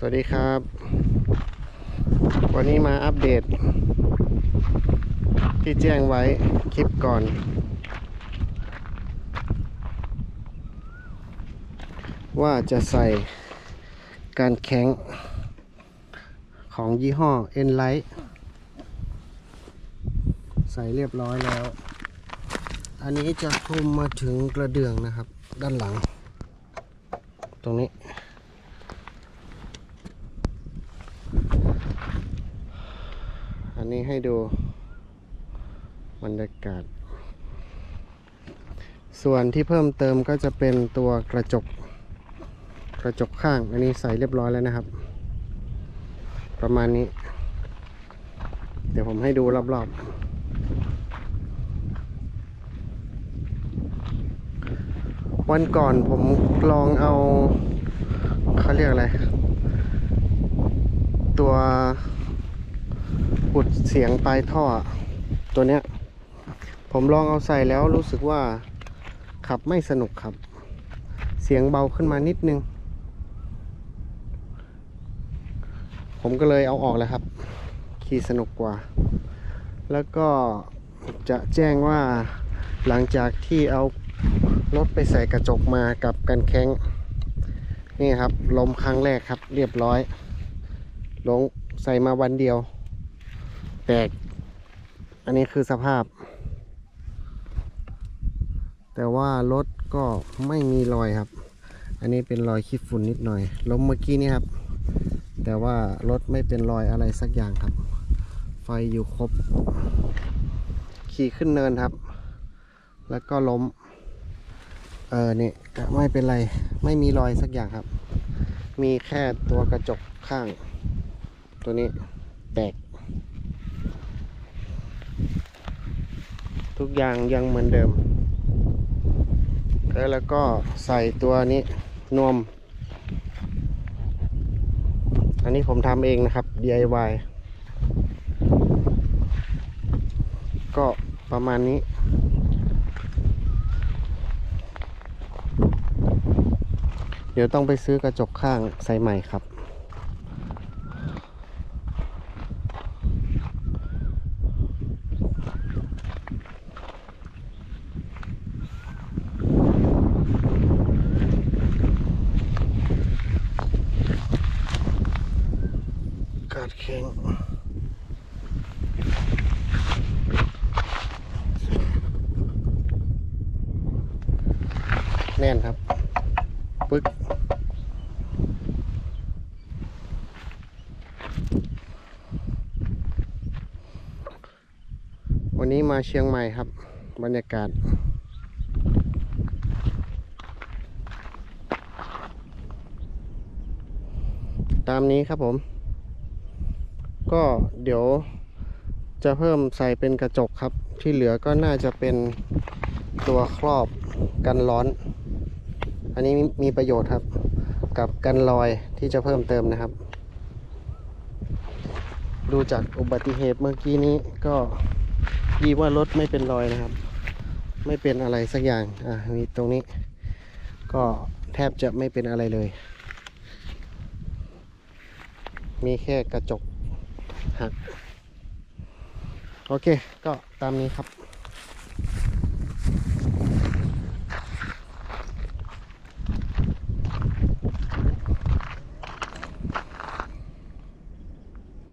สวัสดีครับ วันนี้มาอัปเดต ที่แจ้งไว้คลิปก่อน ว่าจะใส่การแข็งของยี่ห้อ Enlight ใส่เรียบร้อยแล้ว อันนี้จะคลุมมาถึงกระเดื่องนะครับ ด้านหลัง ตรงนี้ นนี้ให้ดูบรรยากาศ ส่วนที่เพิ่มเติมก็จะเป็นตัวกระจก กระจกข้าง อันนี้ใส่เรียบร้อยแล้วนะครับ ประมาณนี้ เดี๋ยวผมให้ดูรอบๆวันก่อนผมลองเอาเขาเรียกอะไร ตัว ดเสียงปลายท่อตัวเนี้ย ผมลองเอาใส่แล้วรู้สึกว่าขับไม่สนุกครับ เสียงเบาขึ้นมานิดนึง ผมก็เลยเอาออกแล้วครับ ขี่สนุกกว่า แล้วก็จะแจ้งว่าหลังจากที่เอารถไปใส่กระจกมากับกันแข้ง นี่ครับลมครั้งแรกครับ เรียบร้อย ลงใส่มาวันเดียว แตก อันนี้คือสภาพ แต่ว่ารถก็ไม่มีรอยครับ อันนี้เป็นรอยขี้ฝุ่นนิดหน่อยล้มเมื่อกี้นี่ครับ แต่ว่ารถไม่เป็นรอยอะไรสักอย่างครับ ไฟอยู่ครบ ขี่ขึ้นเนินครับ แล้วก็ล้ม เออเนี่ก็ไม่เป็นไร ไม่มีรอยสักอย่างครับ มีแค่ตัวกระจกข้าง ตัวนี้แตก ทุกอย่างยังเหมือนเดิม แล้วก็ใส่ตัวนี้นวม อันนี้ผมทำเองนะครับ DIY ก็ประมาณนี้ เดี๋ยวต้องไปซื้อกระจกข้างใส่ใหม่ครับ งแน่นครับ ปึ๊กวันนี้มาเชียงใหม่ครับ บรรยากาศ ตามนี้ครับผม ก็เดี๋ยวจะเพิ่มใส่เป็นกระจกครับ ที่เหลือก็น่าจะเป็นตัวครอบกันร้อน อันนี้มีประโยชน์ครับ กับกันรอยที่จะเพิ่มเติมนะครับ ดูจากอุบัติเหตุเมื่อกี้นี้ก็ดีว่ารถไม่เป็นรอยนะครับ ไม่เป็นอะไรสักอย่างอะมีตรงนี้ ก็แทบจะไม่เป็นอะไรเลย มีแค่กระจก โอเค ก็ตามนี้ครับ